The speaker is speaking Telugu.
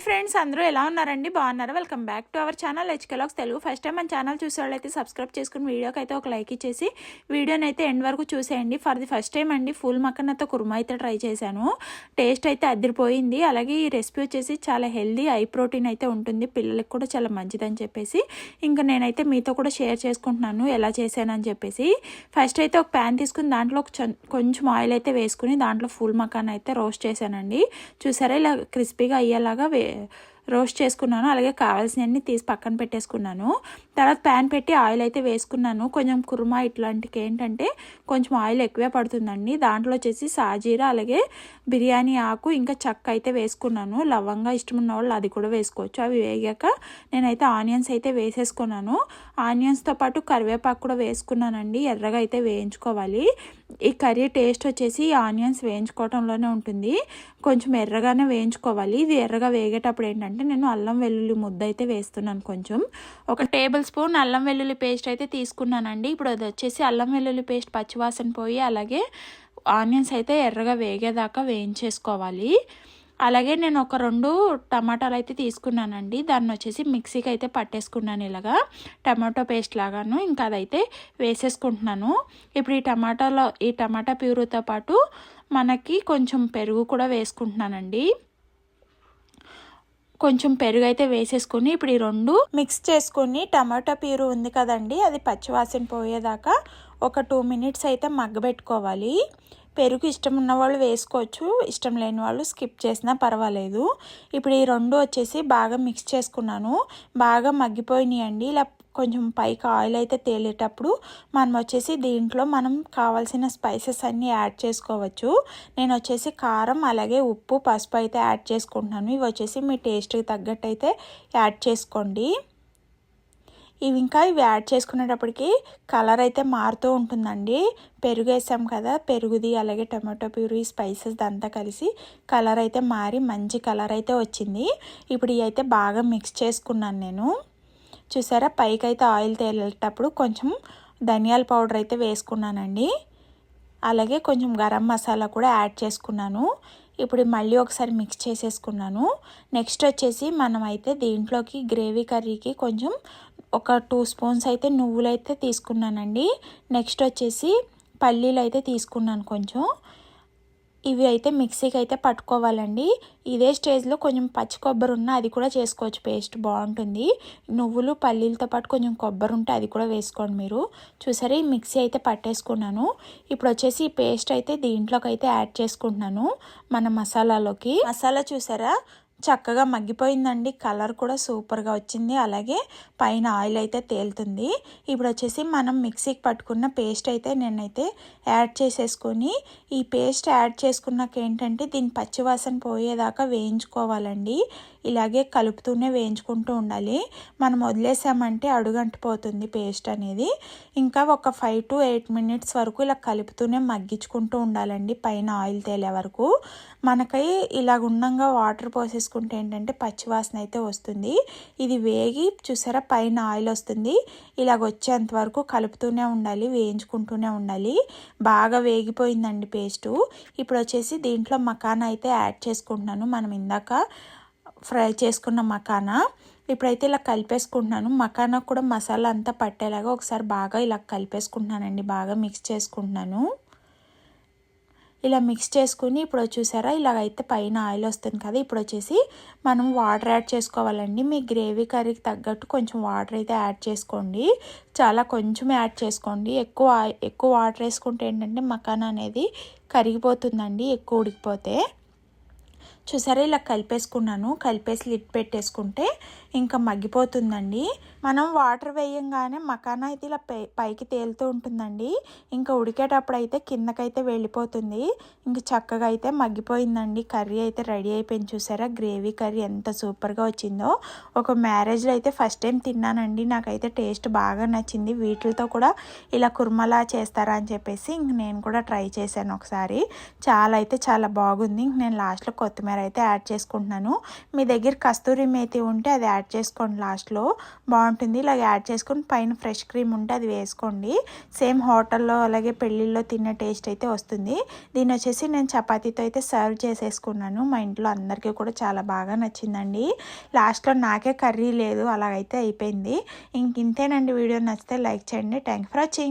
హాయ్ ఫ్రెండ్స్ అందరూ ఎలా ఉన్నారండి? బాగున్నారు? Welcome back to our channel హెచ్కెలాక్స్ Telugu. First time మన ఛానల్ చూసే వాళ్ళైతే సబ్స్క్రైబ్ చేసుకుని వీడియోకి అయితే ఒక లైక్ ఇచ్చేసి వీడియోని అయితే ఎండ్ వరకు చూసేయండి. ఫర్ ది ఫస్ట్ టైం అండి ఫుల్ మక్కనతో కుర్మా అయితే ట్రై చేశాను. టేస్ట్ అయితే అదిరిపోయింది. అలాగే ఈ రెసిపీ వచ్చేసి చాలా హెల్దీ ఐ ప్రోటీన్ అయితే ఉంటుంది. పిల్లలకి కూడా చాలా మంచిదని చెప్పేసి ఇంకా నేనైతే మీతో కూడా షేర్ చేసుకుంటున్నాను ఎలా చేశానని చెప్పేసి. ఫస్ట్ అయితే ఒక ప్యాన్ తీసుకుని దాంట్లో ఒక కొంచెం ఆయిల్ అయితే వేసుకుని దాంట్లో ఫుల్ మకాన్ అయితే రోస్ట్ చేశానండి. చూసారా? ఇలా క్రిస్పీగా అయ్యేలాగా వే Yeah. రోస్ట్ చేసుకున్నాను. అలాగే కావాల్సినవన్నీ తీసి పక్కన పెట్టేసుకున్నాను. తర్వాత ప్యాన్ పెట్టి ఆయిల్ అయితే వేసుకున్నాను. కొంచెం కుర్మా ఇట్లాంటికి ఏంటంటే కొంచెం ఆయిల్ ఎక్కువే పడుతుందండి. దాంట్లో వచ్చేసి సాజీరా అలాగే బిర్యానీ ఆకు ఇంకా చక్క అయితే వేసుకున్నాను. లవంగా ఇష్టం ఉన్న వాళ్ళు అది కూడా వేసుకోవచ్చు. అవి వేగాక నేనైతే ఆనియన్స్ అయితే వేసేసుకున్నాను. ఆనియన్స్తో పాటు కరివేపాకు కూడా వేసుకున్నానండి. ఎర్రగా అయితే వేయించుకోవాలి. ఈ కర్రీ టేస్ట్ వచ్చేసి ఈ ఆనియన్స్ వేయించుకోవడంలోనే ఉంటుంది. కొంచెం ఎర్రగానే వేయించుకోవాలి. ఇది ఎర్రగా వేగేటప్పుడు ఏంటంటే అంటే నేను అల్లం వెల్లుల్లి ముద్ద అయితే వేస్తున్నాను కొంచెం. ఒక టేబుల్ స్పూన్ అల్లం వెల్లుల్లి పేస్ట్ అయితే తీసుకున్నానండి. ఇప్పుడు అది వచ్చేసి అల్లం వెల్లుల్లి పేస్ట్ పచ్చివాసన పోయి అలాగే ఆనియన్స్ అయితే ఎర్రగా వేగేదాకా వేయించేసుకోవాలి. అలాగే నేను ఒక రెండు టమాటాలు అయితే తీసుకున్నానండి. దాన్ని వచ్చేసి మిక్సీకి అయితే పట్టేసుకున్నాను ఇలాగా. టమాటో పేస్ట్ లాగాను ఇంకా అదైతే వేసేసుకుంటున్నాను. ఇప్పుడు ఈ టమాటాలో ఈ టమాటా ప్యూరుతో పాటు మనకి కొంచెం పెరుగు కూడా వేసుకుంటున్నానండి. కొంచెం పెరుగు అయితే వేసేసుకుని ఇప్పుడు ఈ రెండు మిక్స్ చేసుకుని టమాటా పీరు ఉంది కదండి అది పచ్చివాసన పోయేదాకా ఒక టూ మినిట్స్ అయితే మగ్గబెట్టుకోవాలి. పెరుగు ఇష్టం ఉన్న వాళ్ళు వేసుకోవచ్చు ఇష్టం లేని వాళ్ళు స్కిప్ చేసినా పర్వాలేదు. ఇప్పుడు ఈ రెండు వచ్చేసి బాగా మిక్స్ చేసుకున్నాను. బాగా మగ్గిపోయినాయండి. ఇలా కొంచెం పైకి ఆయిల్ అయితే తేలేటప్పుడు మనం వచ్చేసి దీంట్లో మనం కావాల్సిన స్పైసెస్ అన్నీ యాడ్ చేసుకోవచ్చు. నేను వచ్చేసి కారం అలాగే ఉప్పు పసుపు అయితే యాడ్ చేసుకుంటున్నాను. ఇవి వచ్చేసి మీ టేస్ట్కి తగ్గట్టు అయితే యాడ్ చేసుకోండి. ఇవి ఇంకా ఇవి యాడ్ చేసుకునేటప్పటికి కలర్ అయితే మారుతూ ఉంటుందండి. పెరుగు వేసాం కదా పెరుగుది అలాగే టమాటో ప్యూరీ స్పైసెస్ అంతా కలిసి కలర్ అయితే మారి మంచి కలర్ అయితే వచ్చింది. ఇప్పుడు ఇవి అయితే బాగా మిక్స్ చేసుకున్నాను నేను. చూసారా? పైకి అయితే ఆయిల్ తేలేటప్పుడు కొంచెం ధనియాల పౌడర్ అయితే వేసుకున్నానండి. అలాగే కొంచెం గరం మసాలా కూడా యాడ్ చేసుకున్నాను. ఇప్పుడు మళ్ళీ ఒకసారి మిక్స్ చేసేసుకున్నాను. నెక్స్ట్ వచ్చేసి మనం అయితే దీంట్లోకి గ్రేవీ కర్రీకి కొంచెం ఒక టూ స్పూన్స్ అయితే నువ్వులు అయితే తీసుకున్నానండి. నెక్స్ట్ వచ్చేసి పల్లీలు అయితే తీసుకున్నాను కొంచెం. ఇవి అయితే మిక్సీకి అయితే పట్టుకోవాలండి. ఇదే స్టేజ్లో కొంచెం పచ్చి కొబ్బరి ఉన్నా అది కూడా చేసుకోవచ్చు. పేస్ట్ బాగుంటుంది. నువ్వులు పల్లీలతో పాటు కొంచెం కొబ్బరి ఉంటే అది కూడా వేసుకోండి మీరు. చూసారా? ఈ మిక్సీ అయితే పట్టేసుకున్నాను. ఇప్పుడు వచ్చేసి ఈ పేస్ట్ అయితే దీంట్లోకి అయితే యాడ్ చేసుకుంటున్నాను మన మసాలాలోకి. మసాలా చూసారా? చక్కగా మగ్గిపోయిందండి. కలర్ కూడా సూపర్గా వచ్చింది. అలాగే పైన ఆయిల్ అయితే తేలుతుంది. ఇప్పుడు వచ్చేసి మనం మిక్సీకి పట్టుకున్న పేస్ట్ అయితే నేనైతే యాడ్ చేసేసుకొని ఈ పేస్ట్ యాడ్ చేసుకున్నాక ఏంటంటే దీని పచ్చివాసన పోయేదాకా వేయించుకోవాలండి. ఇలాగే కలుపుతూనే వేయించుకుంటూ ఉండాలి. మనం వదిలేసామంటే అడుగంటిపోతుంది పేస్ట్ అనేది. ఇంకా ఒక ఫైవ్ టు ఎయిట్ మినిట్స్ వరకు ఇలా కలుపుతూనే మగ్గించుకుంటూ ఉండాలండి. పైన ఆయిల్ తేలే వరకు. మనకై ఇలాగ ఉండంగా వాటర్ పోసేసుకుంటే ఏంటంటే పచ్చివాసన అయితే వస్తుంది. ఇది వేగి చూసారా పైన ఆయిల్ వస్తుంది. ఇలాగ వచ్చేంత వరకు కలుపుతూనే ఉండాలి వేయించుకుంటూనే ఉండాలి. బాగా వేగిపోయిందండి పేస్టు ఇప్పుడు వచ్చేసి దీంట్లో మకానా అయితే యాడ్ చేసుకుంటున్నాను. మనం ఇందాక ఫ్రై చేసుకున్న మకానా. ఇప్పుడైతే ఇలా కలిపేసుకుంటున్నాను. మకానా కూడా మసాలా అంతా పట్టేలాగా ఒకసారి బాగా ఇలా కలిపేసుకుంటున్నానండి. బాగా మిక్స్ చేసుకుంటున్నాను. ఇలా మిక్స్ చేసుకుని ఇప్పుడు చూసారా? ఇలాగైతే పైన ఆయిల్ వస్తుంది కదా ఇప్పుడు వచ్చేసి మనం వాటర్ యాడ్ చేసుకోవాలండి. మీ గ్రేవీ కర్రీకి తగ్గట్టు కొంచెం వాటర్ అయితే యాడ్ చేసుకోండి. చాలా కొంచెం యాడ్ చేసుకోండి. ఎక్కువ ఎక్కువ వాటర్ వేసుకుంటే ఏంటంటే మకాన్ అనేది కరిగిపోతుందండి ఎక్కువ ఉడికిపోతే. చూసారా ఇలా కలిపేసుకున్నాను. కలిపేసి లిట్ పెట్టేసుకుంటే ఇంకా మగ్గిపోతుందండి. మనం వాటర్ వేయంగానే మకానా అయితే ఇలా పై పైకి తేలుతూ ఉంటుందండి. ఇంకా ఉడికేటప్పుడు అయితే కిందకైతే వెళ్ళిపోతుంది. ఇంకా చక్కగా అయితే మగ్గిపోయిందండి. కర్రీ అయితే రెడీ అయిపోయింది చూసారా. గ్రేవీ కర్రీ ఎంత సూపర్గా వచ్చిందో. ఒక మ్యారేజ్లో అయితే ఫస్ట్ టైం తిన్నానండి. నాకైతే టేస్ట్ బాగా నచ్చింది. వీటితో కూడా ఇలా కుర్మలా చేస్తారా అని చెప్పేసి ఇంక నేను కూడా ట్రై చేశాను ఒకసారి. చాలా అయితే చాలా బాగుంది. ఇంక నేను లాస్ట్లో కొత్తిమీర కొత్తిమీర అయితే యాడ్ చేసుకుంటున్నాను. మీ దగ్గర కస్తూరి మేతి ఉంటే అది యాడ్ చేసుకోండి లాస్ట్లో. బాగుంటుంది. ఇలాగ యాడ్ చేసుకొని పైన ఫ్రెష్ క్రీమ్ ఉంటే అది వేసుకోండి. సేమ్ హోటల్లో అలాగే పెళ్ళిళ్ళలో తిన్న టేస్ట్ అయితే వస్తుంది. దీన్ని వచ్చేసి నేను చపాతీతో అయితే సర్వ్ చేసేసుకున్నాను. మా ఇంట్లో అందరికీ కూడా చాలా బాగా నచ్చిందండి. లాస్ట్లో నాకే కర్రీ లేదు. అలాగైతే అయిపోయింది. ఇంక ఇంతేనండి. వీడియో నచ్చితే లైక్ చేయండి. Thank for watching.